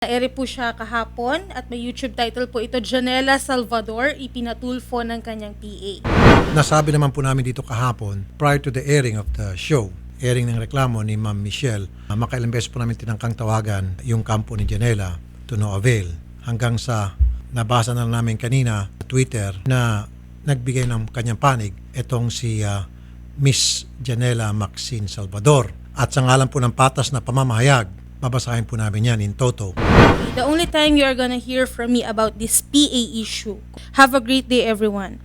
Naere po siya kahapon at may YouTube title po ito, Janela Salvador, ipinatulfo ng kanyang PA. Nasabi naman po namin dito kahapon, prior to the airing of the show, airing ng reklamo ni Ma'am Michelle, uh, makailang beses po namin tinangkang tawagan yung kampo ni Janela to no avail. Hanggang sa nabasa na namin kanina sa Twitter na nagbigay ng kanyang panig itong si uh, Miss Janela Maxine Salvador. At sa ngalan po ng patas na pamamahayag, babasahin po namin yan in toto. The only time you are gonna hear from me about this PA issue. Have a great day, everyone.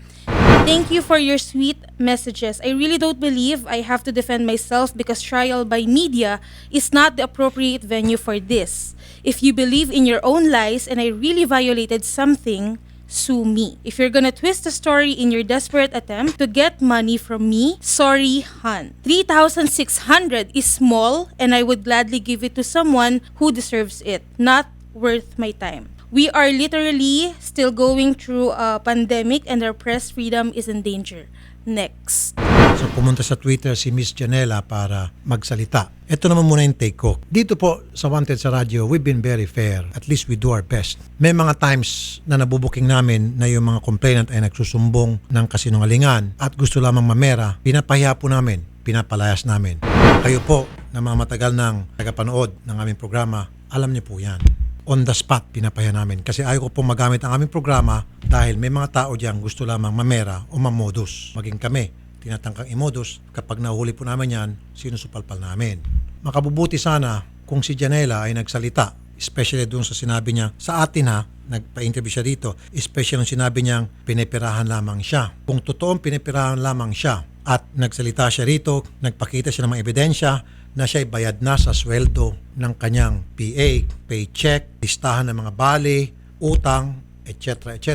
Thank you for your sweet messages. I really don't believe I have to defend myself because trial by media is not the appropriate venue for this. If you believe in your own lies and I really violated something, sue me. If you're gonna twist the story in your desperate attempt to get money from me, sorry, hun. 3,600 is small and I would gladly give it to someone who deserves it, not worth my time. We are literally still going through a pandemic and our press freedom is in danger. Next. So pumunta sa Twitter si Miss Janela para magsalita. Ito naman muna yung take ko. Dito po sa Wanted sa radyo, we've been very fair. At least we do our best. May mga times na nabubuking namin na yung mga complainant ay nagsusumbong ng kasinungalingan at gusto lamang mamera, pinapahiya po namin, pinapalayas namin. Kayo po na mga matagal ng tagapanood ng aming programa, alam niyo po yan on the spot pinapahiya namin. Kasi ayaw ko pong magamit ang aming programa dahil may mga tao diyan gusto lamang mamera o mamodus. Maging kami, tinatangkang imodus. Kapag nahuli po namin yan, sinusupalpal namin. Makabubuti sana kung si Janela ay nagsalita, especially doon sa sinabi niya, sa atin ha, nagpa-interview siya dito, especially nung sinabi niyang pinipirahan lamang siya. Kung totoong pinipirahan lamang siya at nagsalita siya rito, nagpakita siya ng mga ebidensya, na siya ay bayad na sa sweldo ng kanyang PA, paycheck, listahan ng mga bali, utang, etc. etc.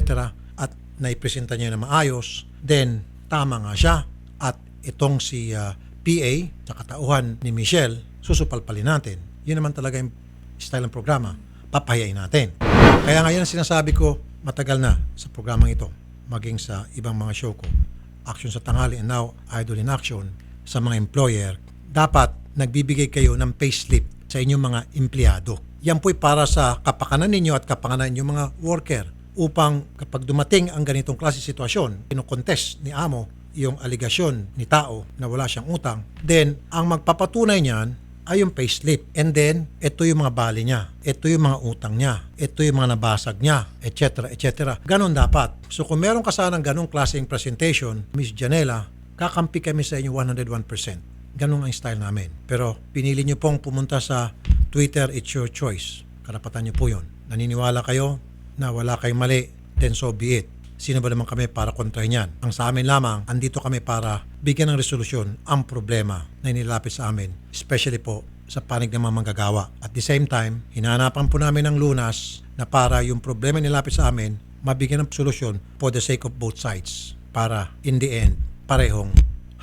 at naipresenta niya na maayos, then tama nga siya at itong si ah, PA sa katauhan ni Michelle, susupalpalin natin. Yun naman talaga yung style ng programa. Papahayain natin. Kaya ngayon sinasabi ko, matagal na sa programang ito, maging sa ibang mga show ko, Action sa Tanghali and now Idol in Action, sa mga employer, dapat nagbibigay kayo ng payslip sa inyong mga empleyado. Yan po'y para sa kapakanan ninyo at kapakanan ninyong mga worker upang kapag dumating ang ganitong klase sitwasyon, pinokontest ni Amo yung aligasyon ni tao na wala siyang utang, then ang magpapatunay niyan ay yung payslip. And then, ito yung mga bali niya. Ito yung mga utang niya. Ito yung mga nabasag niya, etc. etc. Ganon dapat. So kung meron ka sanang ganong klaseng presentation, Miss Janela, kakampi kami sa inyo 101%. Ganun ang style namin. Pero pinili nyo pong pumunta sa Twitter, it's your choice. Karapatan nyo po yun. Naniniwala kayo na wala kayong mali, then so be it. Sino ba naman kami para kontrahin yan? Ang sa amin lamang, andito kami para bigyan ng resolusyon ang problema na inilapit sa amin, especially po sa panig ng mga manggagawa. At the same time, hinahanapan po namin ng lunas na para yung problema nilapit sa amin, mabigyan ng solusyon for the sake of both sides. Para in the end, parehong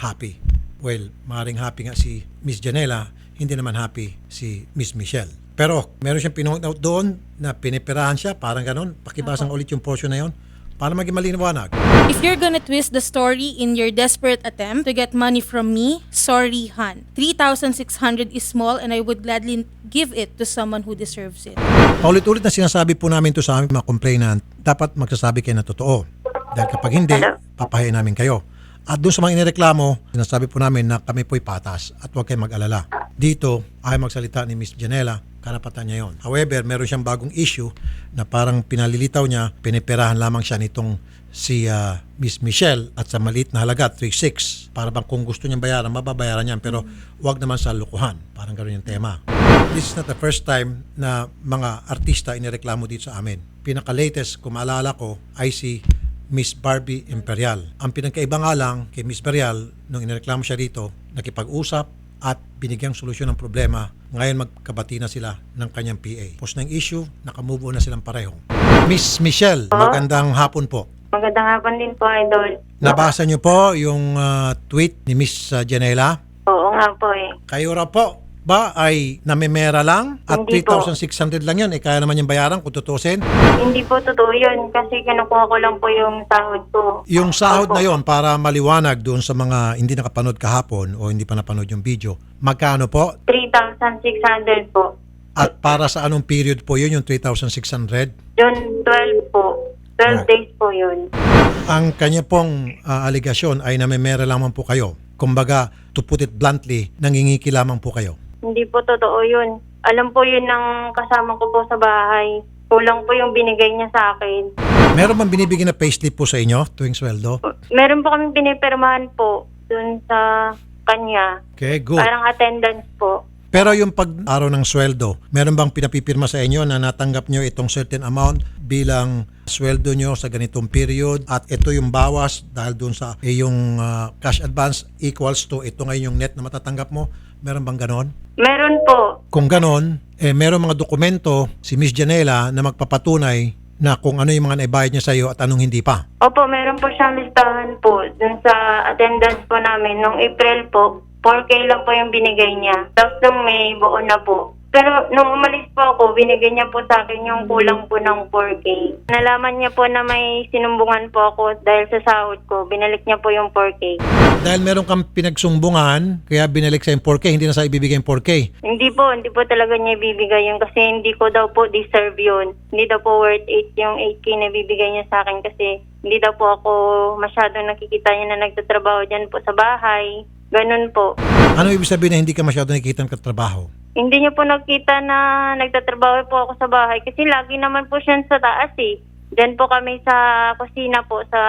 happy. Well, maaaring happy nga si Miss Janela, hindi naman happy si Miss Michelle. Pero meron siyang pinote out doon na pinipirahan siya, parang ganon. Pakibasang ulit yung portion na yon para maging malinawanag. If you're gonna twist the story in your desperate attempt to get money from me, sorry, hun. 3,600 is small and I would gladly give it to someone who deserves it. Paulit-ulit na sinasabi po namin to sa aming mga complainant, dapat magsasabi kayo na totoo. Dahil kapag hindi, papahayin namin kayo. At doon sa mga inireklamo, sinasabi po namin na kami po'y patas at huwag kayong mag-alala. Dito, ay magsalita ni Miss Janela, karapatan niya yon. However, meron siyang bagong issue na parang pinalilitaw niya, piniperahan lamang siya nitong si ah, Miss Michelle at sa maliit na halaga, 3.6. Para bang kung gusto niyang bayaran, mababayaran niyan. Pero huwag naman sa lukuhan. Parang gano'n yung tema. This is not the first time na mga artista inireklamo dito sa amin. Pinaka-latest, kung maalala ko, ay si Miss Barbie Imperial. Ang pinagkaiba nga lang kay Miss Imperial, nung inireklamo siya dito, nakipag-usap at binigyang solusyon ng problema. Ngayon magkabati na sila ng kanyang PA. Post ng issue, nakamove on na silang pareho. Miss Michelle, magandang hapon po. Magandang hapon din po, Idol. Nabasa niyo po yung ah, tweet ni Miss ah, Janela. Oo nga po eh. Kayo raw po ba ay namimera lang at Hindi po. 3,600 lang yun? Eh, kaya naman yung bayaran kung tutusin. Hindi po totoo yun kasi kinukuha ko lang po yung sahod ko. Yung sahod na yon para maliwanag doon sa mga hindi nakapanood kahapon o hindi pa napanood yung video, magkano po? 3,600 po. At para sa anong period po yun, yung 3,600? June 12 po. 12 Alright. days po yun. Ang kanya pong ah, aligasyon ay namemera lamang po kayo. Kumbaga, to put it bluntly, nangingiki lamang po kayo. Hindi po totoo yun. Alam po yun ng kasama ko po sa bahay. Kulang po yung binigay niya sa akin. Meron bang binibigyan na payslip po sa inyo tuwing sweldo? Meron po kami pinipirmahan po dun sa kanya. Okay, good. Parang attendance po. Pero yung pag-araw ng sweldo, meron bang pinapipirma sa inyo na natanggap nyo itong certain amount bilang sweldo nyo sa ganitong period at ito yung bawas dahil dun sa iyong ah, cash advance equals to ito ngayon yung net na matatanggap mo? Meron bang ganon? Meron po. Kung ganon, eh, meron mga dokumento si Miss Janela na magpapatunay na kung ano yung mga naibayad niya sa iyo at anong hindi pa. Opo, meron po siyang listahan po dun sa attendance po namin. Nung April po, 4K lang po yung binigay niya. Tapos nung May, buo na po. Pero nung umalis po ako, binigay niya po sa akin yung kulang po ng 4K. Nalaman niya po na may sinumbungan po ako dahil sa sahod ko. Binalik niya po yung 4K. Dahil meron kang pinagsumbungan, kaya binalik sa yung 4K, hindi na sa ibibigay yung 4K. Hindi po, hindi po talaga niya ibibigay yun kasi hindi ko daw po deserve yun. Hindi daw po worth it yung 8K na bibigay niya sa akin kasi hindi daw po ako masyadong nakikita niya na nagtatrabaho dyan po sa bahay. Ganun po. Ano ibig sabihin na hindi ka masyado nakikita ng katrabaho? Hindi niya po nakita na nagtatrabaho po ako sa bahay kasi lagi naman po siya sa taas eh. Diyan po kami sa kusina po sa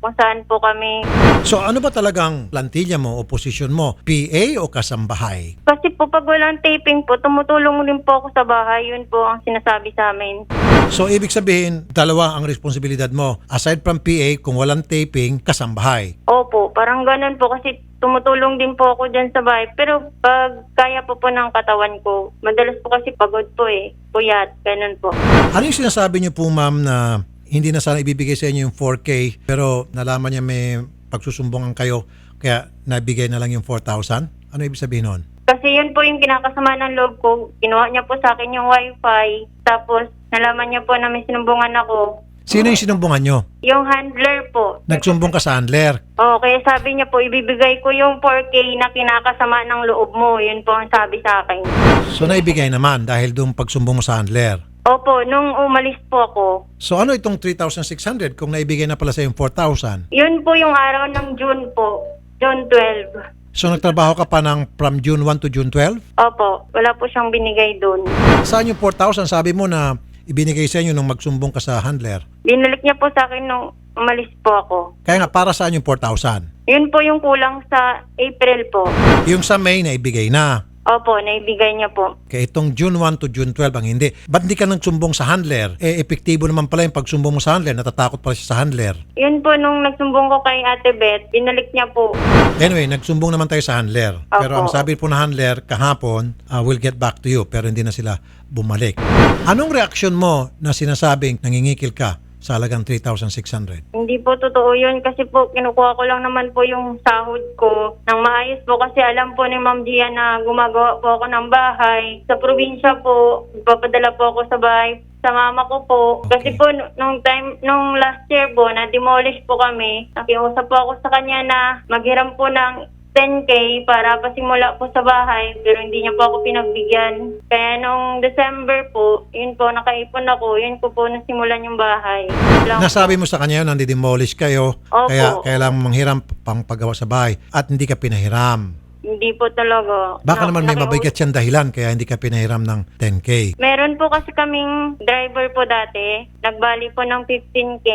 kung saan po kami. So ano ba talagang plantilla mo o posisyon mo? PA o kasambahay? Kasi po pag walang taping po, tumutulong din po ako sa bahay. Yun po ang sinasabi sa amin. So ibig sabihin, dalawa ang responsibilidad mo. Aside from PA, kung walang taping, kasambahay. Opo, parang ganun po kasi tumutulong din po ako dyan sa bahay. Pero pag kaya po po ng katawan ko, madalas po kasi pagod po eh. Puyat, ganun po. Ano yung sinasabi niyo po ma'am na hindi na sana ibibigay sa inyo yung 4K pero nalaman niya may pagsusumbungan kayo kaya nabigay na lang yung 4,000? Ano ibig sabihin nun? Kasi yun po yung kinakasama ng loob ko. Kinuha niya po sa akin yung wifi. Tapos nalaman niya po na may sinumbungan ako. Sino yung sinumbungan nyo? Yung handler po. Nagsumbong ka sa handler. O, kaya sabi niya po, ibibigay ko yung 4K na kinakasama ng loob mo. Yun po ang sabi sa akin. So naibigay naman dahil doon pagsumbong mo sa handler. Opo, nung umalis po ako, So ano itong 3,600 kung naibigay na pala sa yung 4,000? yun po yung araw ng June po. June 12. So nagtrabaho ka pa ng from June 1 to June 12? Opo, wala po siyang binigay doon. Saan yung 4,000? Sabi mo na ibinigay sa inyo nung magsumbong ka sa handler. Binalik niya po sa akin nung umalis po ako. Kaya nga, para saan yung 4,000? Yun po yung kulang sa April po. Yung sa May na ibigay na. Opo, naibigay niya po. Kaya itong June 1 to June 12 ang hindi. Ba't hindi ka nagsumbong sa handler? Eh, epektibo naman pala yung pagsumbong mo sa handler. Natatakot pala siya sa handler. Yun po, nung nagsumbong ko kay Ate Beth, binalik niya po. Anyway, nagsumbong naman tayo sa handler. Pero Opo. ang sabi po ng handler kahapon, uh, we'll get back to you. Pero hindi na sila bumalik. Anong reaksyon mo na sinasabing nangingikil ka sa halagang 3,600? Hindi po totoo yun kasi po kinukuha ko lang naman po yung sahod ko ng maayos po kasi alam po ni Ma'am Gia na gumagawa po ako ng bahay. Sa probinsya po, papadala po ako sa bahay sa mama ko po. Kasi Okay. po n- nung time nung last year po na demolish po kami, nakiusap po ako sa kanya na maghiram po ng 10K para pasimula po sa bahay pero hindi niya po ako pinagbigyan. Kaya nung December po, yun po, nakaipon ako, yun ko po nasimulan yung bahay. Lang po. Nasabi mo sa kanya yun, nandidemolish kayo, Opo. kaya kailangan manghiram pang paggawa sa bahay at hindi ka pinahiram. Hindi po talaga. Baka Na- naman may nakius- mabigat siyang dahilan kaya hindi ka pinahiram ng 10K. Meron po kasi kaming driver po dati. Nagbali po ng 15K.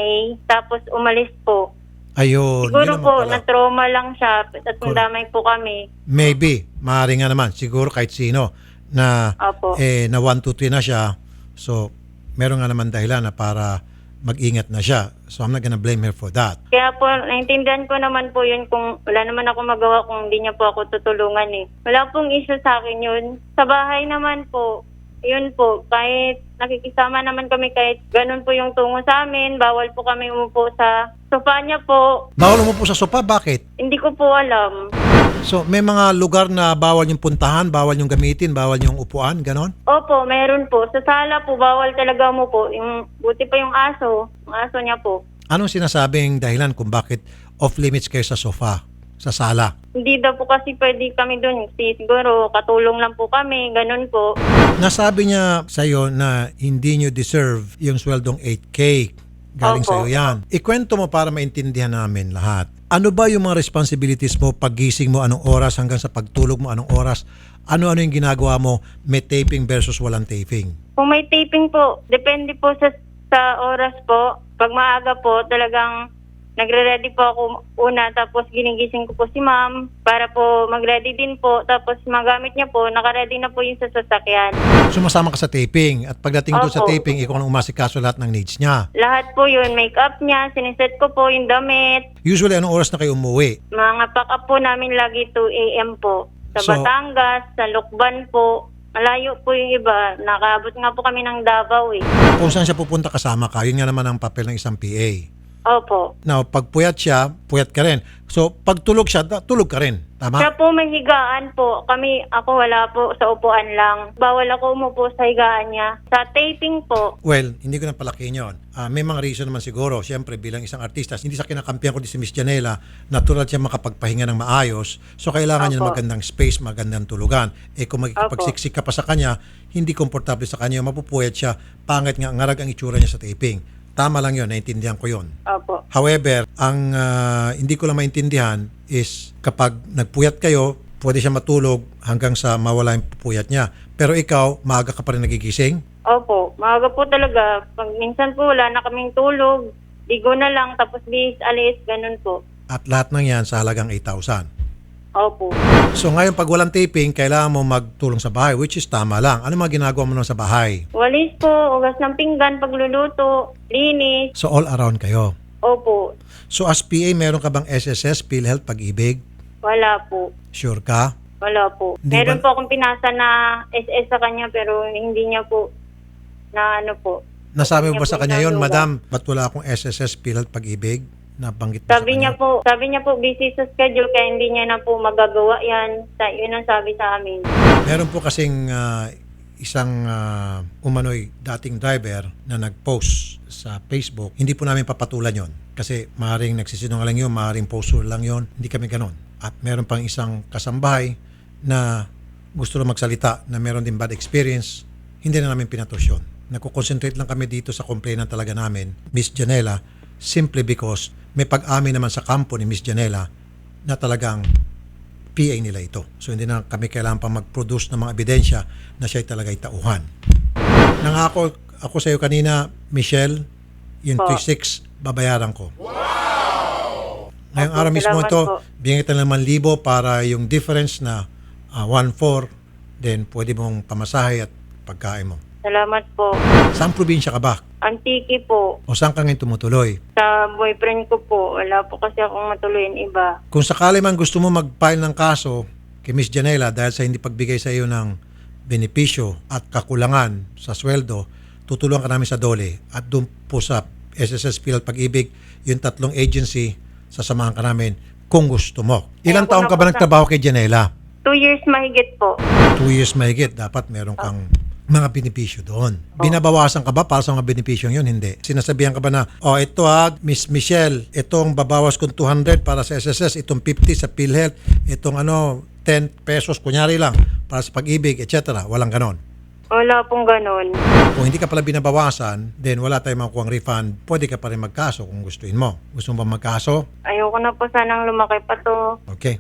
Tapos umalis po. Ayun, yun Siguro naman po, pala. na-trauma lang siya. At Correct. damay po kami. Maybe, maaari nga naman, siguro kahit sino na Opo. eh, na 1, 2, 3 na siya. So, meron nga naman dahilan na para mag-ingat na siya. So, I'm not gonna blame her for that. Kaya po, naintindihan ko naman po yun kung wala naman ako magawa kung hindi niya po ako tutulungan eh. Wala pong issue sa akin yun. Sa bahay naman po, yun po, kahit nakikisama naman kami kahit ganun po yung tungo sa amin, bawal po kami umupo sa sofa niya po. Bawal mo po sa sopa, bakit? Hindi ko po alam. So, may mga lugar na bawal yung puntahan, bawal yung gamitin, bawal yung upuan, ganon? Opo, meron po. Sa sala po, bawal talaga mo po. Yung, buti pa yung aso. Yung aso niya po. Anong sinasabing dahilan kung bakit off-limits kayo sa sofa? sa sala. Hindi daw po kasi pwede kami doon. Siguro katulong lang po kami, ganun po. Nasabi niya sa iyo na hindi niyo deserve yung sweldong 8K. Galing Opo. sa iyo yan. Ikwento mo para maintindihan namin lahat. Ano ba yung mga responsibilities mo paggising mo, anong oras hanggang sa pagtulog mo, anong oras? Ano-ano yung ginagawa mo, may taping versus walang taping? Kung may taping po, depende po sa, sa oras po. Pag maaga po, talagang nagre-ready po ako una tapos ginigising ko po si ma'am para po mag-ready din po tapos magamit niya po, naka-ready na po yung sa sasakyan. Sumasama ka sa taping at pagdating doon sa Opo. taping, ikaw ang umasikaso lahat ng needs niya. Lahat po yun, make-up niya, siniset ko po yung damit. Usually, anong oras na kayo umuwi? Mga pack up po namin lagi 2 a.m. po. Sa So- Batangas, sa Lukban po. Malayo po yung iba. Nakaabot nga po kami ng Davao eh. Kung saan siya pupunta kasama ka, yun nga naman ang papel ng isang PA. Opo. Now, pag puyat siya, puyat ka rin. So, pag tulog siya, tulog ka rin. Tama? Siya po may higaan po. Kami, ako wala po sa upuan lang. Bawal ako umupo sa higaan niya. Sa taping po, Well, hindi ko na palakihin yun. Ah, may mga reason naman siguro. Siyempre, bilang isang artista, hindi sa kinakampihan ko di si Miss Janela, natural siya makapagpahinga ng maayos. So, kailangan niya ng Opo. magandang space, magandang tulugan. Eh, kung magpagsiksik ka pa sa kanya, hindi komportable sa kanya, mapupuyat siya, pangit nga, ngarag ang itsura niya sa taping. Tama lang yun, naintindihan ko yun. opo. However, ang ah, hindi ko lang maintindihan is kapag nagpuyat kayo, pwede siya matulog hanggang sa mawala yung pupuyat niya. Pero ikaw, maaga ka pa rin nagigising? Opo. Maaga po talaga. Pag minsan po wala na kaming tulog. Ligo na lang, tapos bis, alis, ganun po. At lahat ng yan sa halagang 8,000. Opo. So ngayon pag walang taping, kailangan mo magtulong sa bahay, which is tama lang. Ano mga ginagawa mo naman sa bahay? Walis po, ugas ng pinggan, pagluluto, linis. So all around kayo. Opo. So as PA, meron ka bang SSS, PhilHealth, Pag-ibig? Wala po. Sure ka? Wala po. Di Meron ba- po akong pinasa na SS sa kanya pero hindi niya po na ano po. Nasabi mo ba sa kanya yon. Madam, ba't wala akong SSS, PhilHealth, Pag-ibig? Nabanggit mo sa Sabi niya po, sabi niya po busy sa schedule kaya hindi niya na po magagawa yan. Sa, yun ang sabi sa amin. Meron po kasing ah, isang ah, umano'y dating driver na nag-post sa Facebook. Hindi po namin papatulan yon kasi maaaring nagsisinungaling yun, maaaring poster lang yon Hindi kami ganon. At meron pang isang kasambahay na gusto na magsalita na meron din bad experience. Hindi na namin pinatos yun. Nagko-concentrate lang kami dito sa complainant talaga namin, Miss Janela, simply because may pag-amin naman sa kampo ni Miss Janela na talagang PA nila ito. So hindi na kami kailangan pa mag-produce ng mga ebidensya na siya talaga'y tauhan. Nangako ako sa iyo kanina, Michelle, yung Po. 36 babayaran ko. Ngayong Opo, araw mismo ito, bigyan kita ng 5,000 para yung difference na ah, 1,400, then pwede mong pamasahe at pagkain mo. Salamat po. Saan probinsya ka ba? Antiki po. O saan ka ngayon tumutuloy? Sa boyfriend ko po, wala po kasi akong matuloyin iba. Kung sakali man gusto mo mag-file ng kaso kay Miss Janela dahil sa hindi pagbigay sa iyo ng benepisyo at kakulangan sa sweldo, tutulungan ka namin sa DOLE at doon po sa SSS Pilat Pag-ibig, yung tatlong agency, sasamahan ka namin kung gusto mo. Ilang taon ka ba nagtrabaho kay Janela? Two years mahigit po. Two years mahigit, dapat meron kang mga benepisyo doon. Binabawasan ka ba para sa mga benepisyo yun? Hindi. Sinasabihan ka ba na, oh ito ha, Miss Michelle, itong babawas kong 200 para sa SSS, itong 50 sa PhilHealth, itong ano, 10 pesos, kunyari lang, para sa pag-ibig, etc. Walang ganon. Wala pong ganun. Kung hindi ka pala binabawasan, then wala tayong makukuha refund, pwede ka pa rin magkaso kung gustuin mo. Gusto mo ba magkaso? Ayoko na po sanang lumaki pa to. Okay.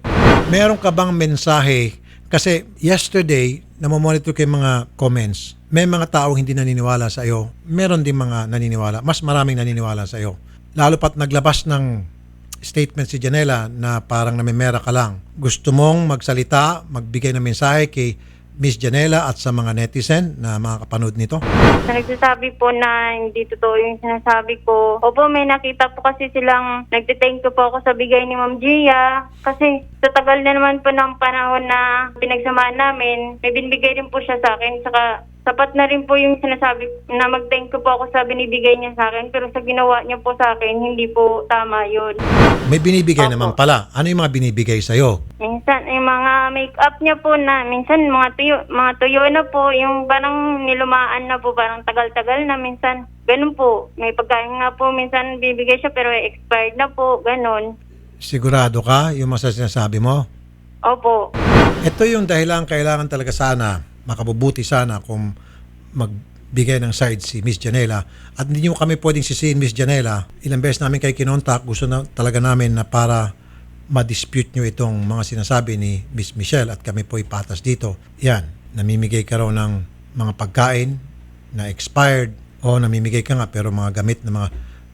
Meron ka bang mensahe? Kasi yesterday, namomonitor ko yung mga comments. May mga taong hindi naniniwala sa iyo. Meron din mga naniniwala. Mas maraming naniniwala sa iyo. Lalo pat naglabas ng statement si Janela na parang namimera ka lang. Gusto mong magsalita, magbigay ng mensahe kay Miss Janela at sa mga netizen na mga kapanood nito? Na nagsasabi po na hindi totoo yung sinasabi ko. Opo, may nakita po kasi silang nagtithank you po ako sa bigay ni Ma'am Gia. Kasi sa tagal na naman po ng panahon na pinagsamaan namin, may binibigay rin po siya sa akin. Saka sapat na rin po yung sinasabi na mag-thank you po ako sa binibigay niya sa akin. Pero sa ginawa niya po sa akin, hindi po tama yun. May binibigay Opo. naman pala. Ano yung mga binibigay sa iyo? Minsan, yung mga make-up niya po na, minsan mga tuyo, mga tuyo na po, yung parang nilumaan na po, parang tagal-tagal na minsan. Ganun po. May pagkain nga po, minsan bibigay siya pero expired na po, ganun. Sigurado ka yung mga sinasabi mo? Opo. Ito yung dahilan kailangan talaga sana, makabubuti sana kung magbigay ng side si Miss Janela. At hindi nyo kami pwedeng sisihin Miss Janela. Ilang beses namin kayo kinontak, gusto na talaga namin na para ma-dispute nyo itong mga sinasabi ni Miss Michelle at kami po ipatas dito. Yan, namimigay ka raw ng mga pagkain na expired o namimigay ka nga pero mga gamit na mga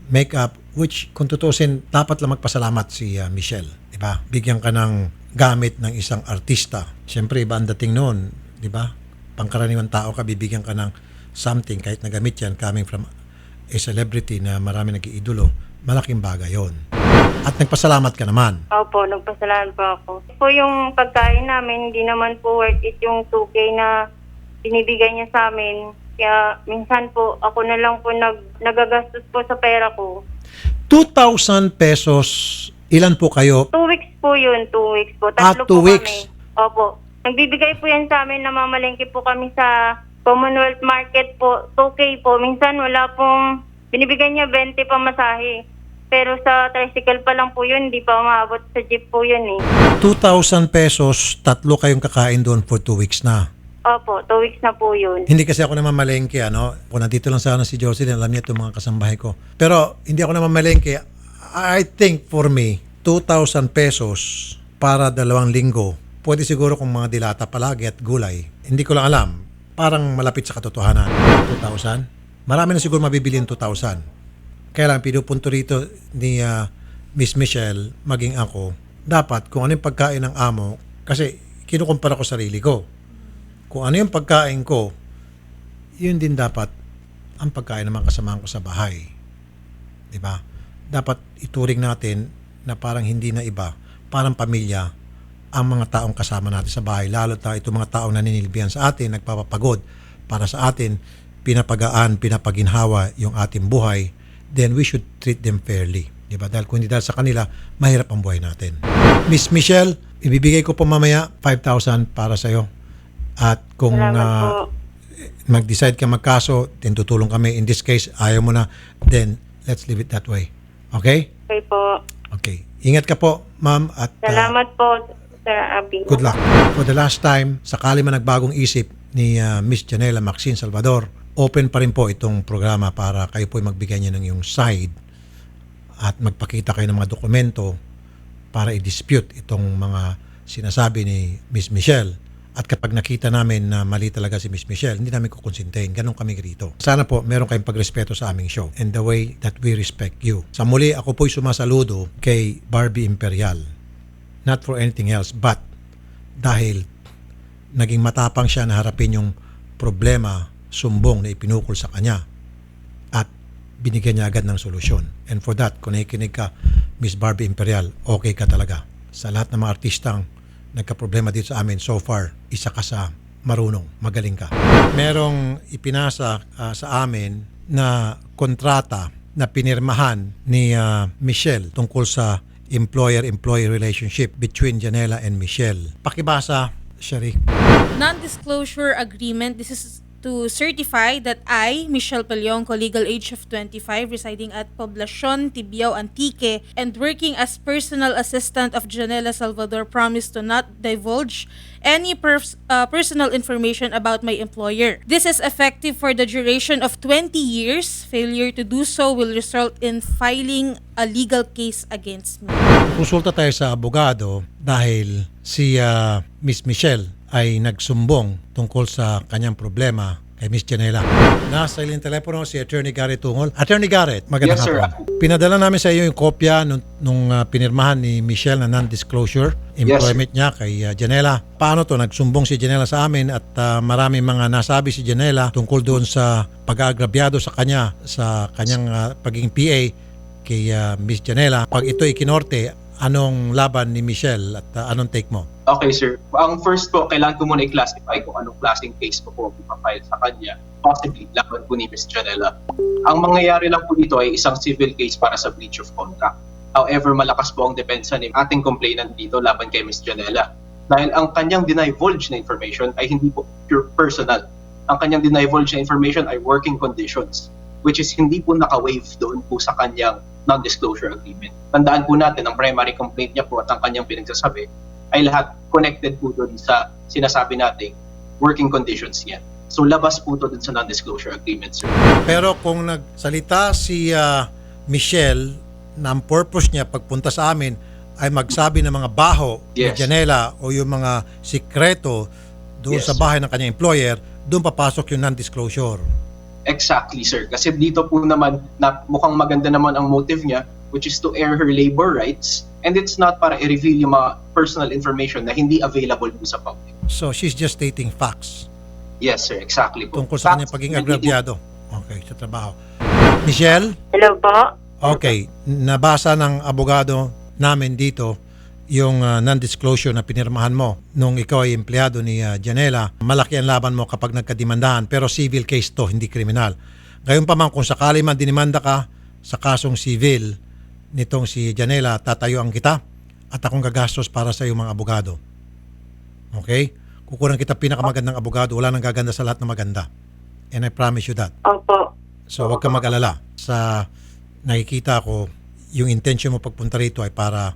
makeup which kung tutusin dapat lang magpasalamat si uh, Michelle, di ba? Bigyan ka ng gamit ng isang artista. Siyempre iba ang dating noon, di ba? Pangkaraniwan tao ka bibigyan ka ng something kahit na gamit yan coming from a celebrity na marami nag-iidolo. Malaking bagay 'yon. At nagpasalamat ka naman. Opo, nagpasalamat po ako. Po yung pagkain namin, hindi naman po worth it yung 2K na binibigay niya sa amin. Kaya minsan po, ako na lang po nag, nagagastos po sa pera ko. 2,000 pesos, ilan po kayo? Two weeks po yun, two weeks po. Ah, Tatlo two po weeks. kami. Opo. Nagbibigay po yan sa amin, namamalengke po kami sa Commonwealth Market po. 2K po. Minsan wala pong, binibigay niya 20 pa masahe. Pero sa tricycle pa lang po yun, hindi pa umabot sa jeep po yun eh. 2,000 pesos, tatlo kayong kakain doon for 2 weeks na. Opo, two weeks na po yun. Hindi kasi ako naman malengke, ano? Kung nandito lang sana si Jocelyn, alam niya itong mga kasambahay ko. Pero hindi ako naman malengke. I think for me, 2,000 pesos para dalawang linggo, pwede siguro kung mga dilata palagi at gulay. Hindi ko lang alam. Parang malapit sa katotohanan. 2,000? Marami na siguro mabibili yung 2,000. Kaya lang, pinupunto rito ni ah, Miss Michelle, maging ako, dapat kung ano yung pagkain ng amo, kasi kinukumpara ko sarili ko kung ano yung pagkain ko, yun din dapat ang pagkain ng mga kasamahan ko sa bahay. Di ba? Dapat ituring natin na parang hindi na iba, parang pamilya ang mga taong kasama natin sa bahay. Lalo na itong mga taong naninilbihan sa atin, nagpapapagod para sa atin, pinapagaan, pinapaginhawa yung ating buhay, then we should treat them fairly. Di ba? Dahil kung hindi dahil sa kanila, mahirap ang buhay natin. Miss Michelle, ibibigay ko po mamaya 5,000 para sa'yo. At kung po. mag-decide ka magkaso, then tutulong kami. In this case, ayaw mo na, then let's leave it that way. Okay? Okay po. Okay. Ingat ka po, ma'am, at ah, Salamat po, Sir Abby. good luck. For the last time, sakali man nagbagong isip ni ah, Miss Janela Maxine Salvador, open pa rin po itong programa para kayo po magbigay niya ng yung side at magpakita kayo ng mga dokumento para i-dispute itong mga sinasabi ni Miss Michelle. At kapag nakita namin na mali talaga si Miss Michelle, hindi namin kukonsintahin. Ganon kami rito. Sana po meron kayong pagrespeto sa aming show and the way that we respect you. Sa muli, ako po'y sumasaludo kay Barbie Imperial. Not for anything else, but dahil naging matapang siya na harapin yung problema, sumbong na ipinukol sa kanya at binigyan niya agad ng solusyon. And for that, kung nakikinig ka, Miss Barbie Imperial, okay ka talaga. Sa lahat ng mga artistang nagka-problema dito sa amin so far, isa ka sa marunong, magaling ka. Merong ipinasa ah, sa amin na kontrata na pinirmahan ni ah, Michelle tungkol sa employer-employee relationship between Janela and Michelle. Pakibasa, Shari. Non-disclosure agreement. This is to certify that I, Michelle Palionco, legal age of 25, residing at Poblacion, Tibiao, Antique, and working as personal assistant of Janela Salvador, promise to not divulge any pers- uh, personal information about my employer. This is effective for the duration of 20 years. Failure to do so will result in filing a legal case against me. Konsulta tayo sa abogado dahil si ah, Miss Michelle ay nagsumbong tungkol sa kanyang problema kay Miss Janela. Nasa ilang telepono si Attorney Garrett Tungol. Attorney Garrett, magandang Yes, hapon. Pinadala namin sa iyo yung kopya nung, nung ah, pinirmahan ni Michelle na non-disclosure employment niya kay ah, Janela. Paano to? Nagsumbong si Janela sa amin at ah, maraming mga nasabi si Janela tungkol doon sa pag-aagrabyado sa kanya sa kanyang ah, pagiging PA kay ah, Miss Janela. Pag ito ikinorte, anong laban ni Michelle at ah, anong take mo? Okay, sir. Ang first po, kailangan ko muna i-classify kung anong klaseng case ko po ipapile sa kanya. Possibly, laban po ni Ms. Janela. Ang mangyayari lang po dito ay isang civil case para sa breach of contract. However, malakas po ang depensa ni ating complainant dito laban kay Ms. Janela. Dahil ang kanyang dinivulge na information ay hindi po pure personal. Ang kanyang dinivulge na information ay working conditions which is hindi po naka-wave doon po sa kanyang non-disclosure agreement. Tandaan po natin, ang primary complaint niya po at ang kanyang pinagsasabi ay lahat connected po doon sa sinasabi nating working conditions niya. So labas po to dun sa non-disclosure agreement, sir. Pero kung nagsalita si ah, Michelle na ang purpose niya pagpunta sa amin ay magsabi ng mga baho ni Yes. Janela o yung mga sikreto doon Yes. sa bahay ng kanyang employer, doon papasok yung non-disclosure. Exactly, sir. Kasi dito po naman, na mukhang maganda naman ang motive niya, which is to air her labor rights. And it's not para i-reveal yung mga personal information na hindi available po sa public. So she's just stating facts Yes, sir. Exactly po. tungkol sa kanyang pagiging agrabyado. Okay, sa trabaho. Michelle? Hello po? Okay, nabasa ng abogado namin dito yung uh, non-disclosure na pinirmahan mo nung ikaw ay empleyado ni uh, Janela. Malaki ang laban mo kapag nagkadimandahan pero civil case to, hindi kriminal. Gayon pa man kung sakali man dinimanda ka sa kasong civil nitong si Janela, tatayuan kita at akong gagastos para sa iyong mga abogado. Okay? Kukunan kita pinakamagandang abogado, wala nang gaganda sa lahat na maganda. And I promise you that. Opo. So wag kang mag-alala. Sa nakikita ko, yung intention mo pagpunta rito ay para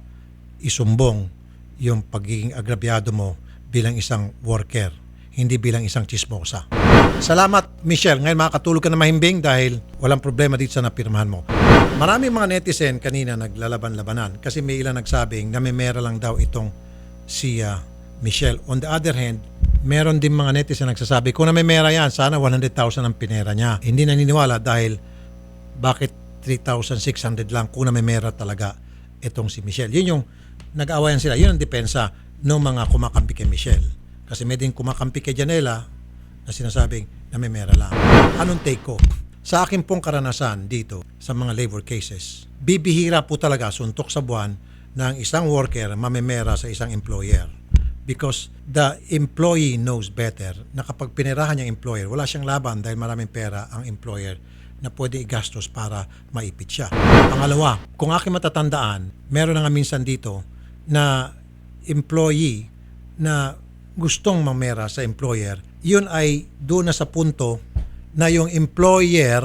isumbong yung pagiging agrabyado mo bilang isang worker, hindi bilang isang chismosa. Salamat, Michelle. Ngayon makakatulog ka na mahimbing dahil walang problema dito sa napirmahan mo. Maraming mga netizen kanina naglalaban-labanan kasi may ilan nagsabing na may mera lang daw itong si ah, Michelle. On the other hand, meron din mga netizen nagsasabi, kung na may mera yan, sana 100,000 ang pinera niya. Hindi naniniwala dahil bakit 3,600 lang kung na may mera talaga itong si Michelle. Yun yung nag-aawayan sila. Yun ang depensa ng mga kumakampi kay Michelle. Kasi may din kumakampi kay Janela na sinasabing na may mera lang. Anong take ko? Sa akin pong karanasan dito sa mga labor cases, bibihira po talaga suntok sa buwan ang isang worker mamemera sa isang employer because the employee knows better na kapag pinirahan niya employer, wala siyang laban dahil maraming pera ang employer na pwede igastos para maipit siya. Pangalawa, kung aking matatandaan, meron na nga minsan dito na employee na gustong mamera sa employer, yun ay doon na sa punto na yung employer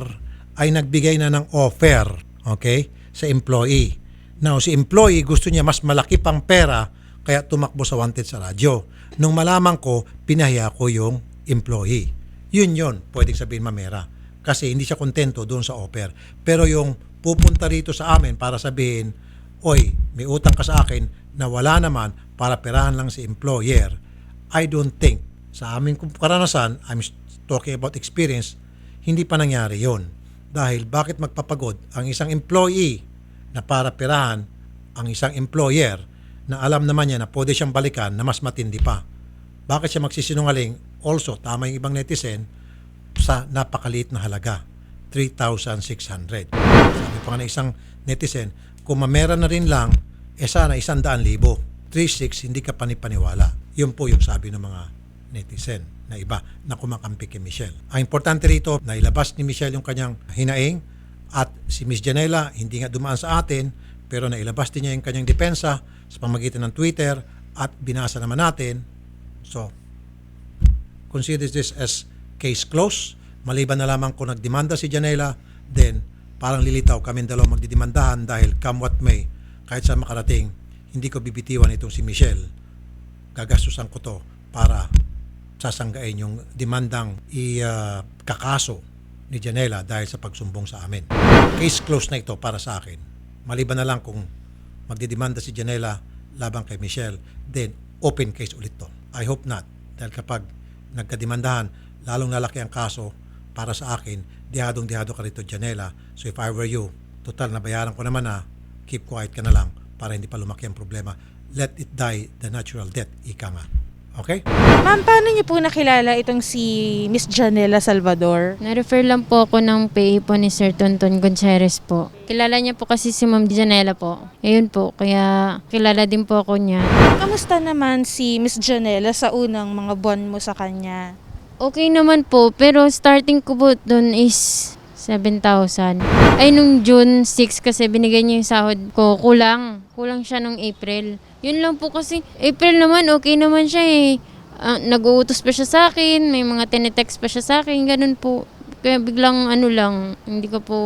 ay nagbigay na ng offer, okay, sa employee. Now, si employee gusto niya mas malaki pang pera kaya tumakbo sa wanted sa radyo. Nung malaman ko, pinahiya ko yung employee. Yun yun, pwedeng sabihin mamera. Kasi hindi siya kontento doon sa offer. Pero yung pupunta rito sa amin para sabihin, Oy, may utang ka sa akin na wala naman para perahan lang si employer. I don't think, sa aming karanasan, I'm talking about experience, hindi pa nangyari yon. Dahil bakit magpapagod ang isang employee na para perahan ang isang employer na alam naman niya na pwede siyang balikan na mas matindi pa. Bakit siya magsisinungaling? Also, tama yung ibang netizen, sa napakaliit na halaga, 3,600. Sabi pa nga ng isang netizen, kung mamera na rin lang, eh sana isang daan libo. 3,600, hindi ka panipaniwala. Yun po yung sabi ng mga netizen na iba na kumakampi kay Michelle. Ang importante rito, na ilabas ni Michelle yung kanyang hinaing at si Miss Janela hindi nga dumaan sa atin pero nailabas din niya yung kanyang depensa sa pamagitan ng Twitter at binasa naman natin. So, consider this as case closed. Maliban na lamang kung nagdemanda si Janela, then parang lilitaw kami dalawa magdidemandahan dahil come what may, kahit sa makarating, hindi ko bibitiwan itong si Michelle. Gagastusan ko to para sasanggain yung demandang i-kakaso ni Janela dahil sa pagsumbong sa amin. Case closed na ito para sa akin. Maliban na lang kung magdidemanda si Janela labang kay Michelle, then open case ulit to. I hope not. Dahil kapag nagkadimandahan, lalong lalaki ang kaso para sa akin, dihadong-dihado ka rito, Janela. So if I were you, total, nabayaran ko naman na, keep quiet ka na lang para hindi pa lumaki ang problema. Let it die the natural death, ika nga. Okay? Ma'am, paano niyo po nakilala itong si Miss Janela Salvador? Na-refer lang po ako ng PA po ni Sir Tonton Gonzales po. Kilala niya po kasi si Ma'am Janela po. Ayun po, kaya kilala din po ako niya. Kamusta naman si Miss Janela sa unang mga buwan mo sa kanya? Okay naman po, pero starting ko po doon is 7,000. Ay, nung June 6 kasi binigay niya yung sahod ko, kulang. Kulang siya nung April. Yun lang po kasi, April naman, okay naman siya eh. Ah, nag-uutos pa siya sa akin, may mga tinetext pa siya sa akin, ganun po. Kaya biglang ano lang, hindi ko po,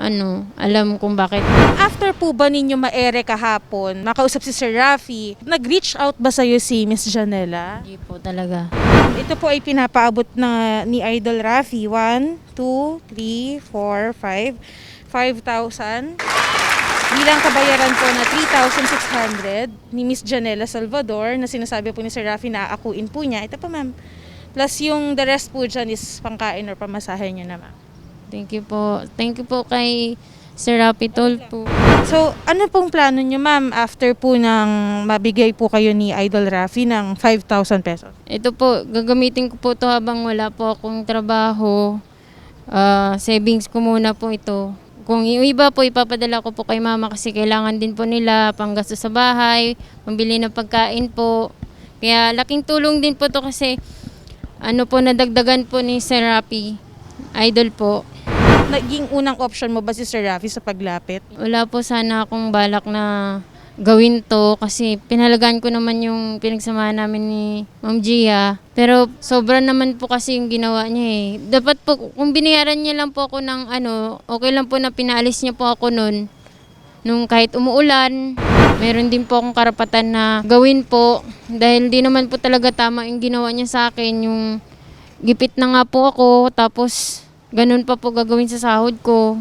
ano, alam kung bakit. After po ba ninyo maere kahapon, makausap si Sir Rafi, nag-reach out ba sa'yo si Miss Janela? Hindi po talaga. Ito po ay pinapaabot na ni Idol Rafi. 1, 2, 3, 4, 5. 5,000. Bilang kabayaran po na 3,600 ni Miss Janela Salvador na sinasabi po ni Sir Rafi na akuin po niya. Ito po ma'am. Plus yung the rest po dyan is pangkain or pamasahe niyo na ma'am. Thank you po. Thank you po kay Sir Rapitol po. So, ano pong plano niyo ma'am after po ng mabigay po kayo ni Idol Rafi ng 5,000 pesos? Ito po, gagamitin ko po to habang wala po akong trabaho. Ah, savings ko muna po ito. Kung yung iba po, ipapadala ko po kay mama kasi kailangan din po nila panggasto sa bahay, pambili ng pagkain po. Kaya laking tulong din po to kasi ano po, nadagdagan po ni Sir Rapi. Idol po. Naging unang option mo ba si Sir Rafi sa paglapit? Wala po sana akong balak na gawin to kasi pinalagaan ko naman yung pinagsamahan namin ni Ma'am Gia. Pero sobra naman po kasi yung ginawa niya eh. Dapat po, kung binayaran niya lang po ako ng ano, okay lang po na pinaalis niya po ako nun. Nung kahit umuulan, meron din po akong karapatan na gawin po. Dahil di naman po talaga tama yung ginawa niya sa akin. Yung gipit na nga po ako, tapos ganun pa po gagawin sa sahod ko.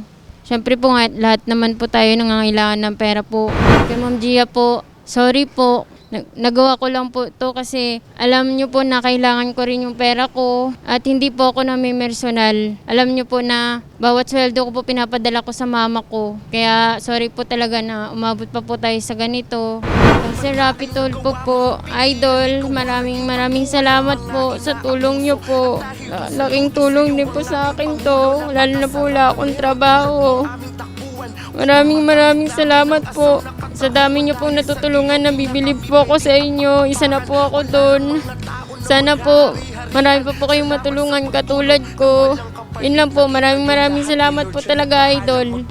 Siyempre po nga, lahat naman po tayo nangangailangan ng pera po. Kay Ma'am Gia po, sorry po. Nag- Nagawa ko lang po to kasi alam nyo po na kailangan ko rin yung pera ko at hindi po ako namimersonal. Alam nyo po na bawat sweldo ko po pinapadala ko sa mama ko. Kaya sorry po talaga na umabot pa po tayo sa ganito. Sir Rapi Tulpo po, idol, maraming maraming salamat po sa tulong nyo po. La- Laking tulong din po sa akin to, lalo na po wala akong trabaho. Maraming maraming salamat po. Sa dami niyo pong natutulungan, nabibilib po ako sa inyo. Isa na po ako doon. Sana po, marami pa po kayong matulungan katulad ko. Yun lang po, maraming maraming salamat po talaga, idol.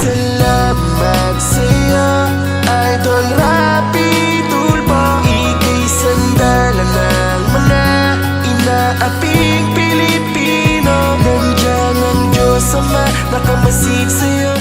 Salamat sa'yo Idol Rapi Tulpo Ika'y sandala ng mga inaaping Pilipino Nandiyan ang Diyos Ama. Nakamasid sa'yo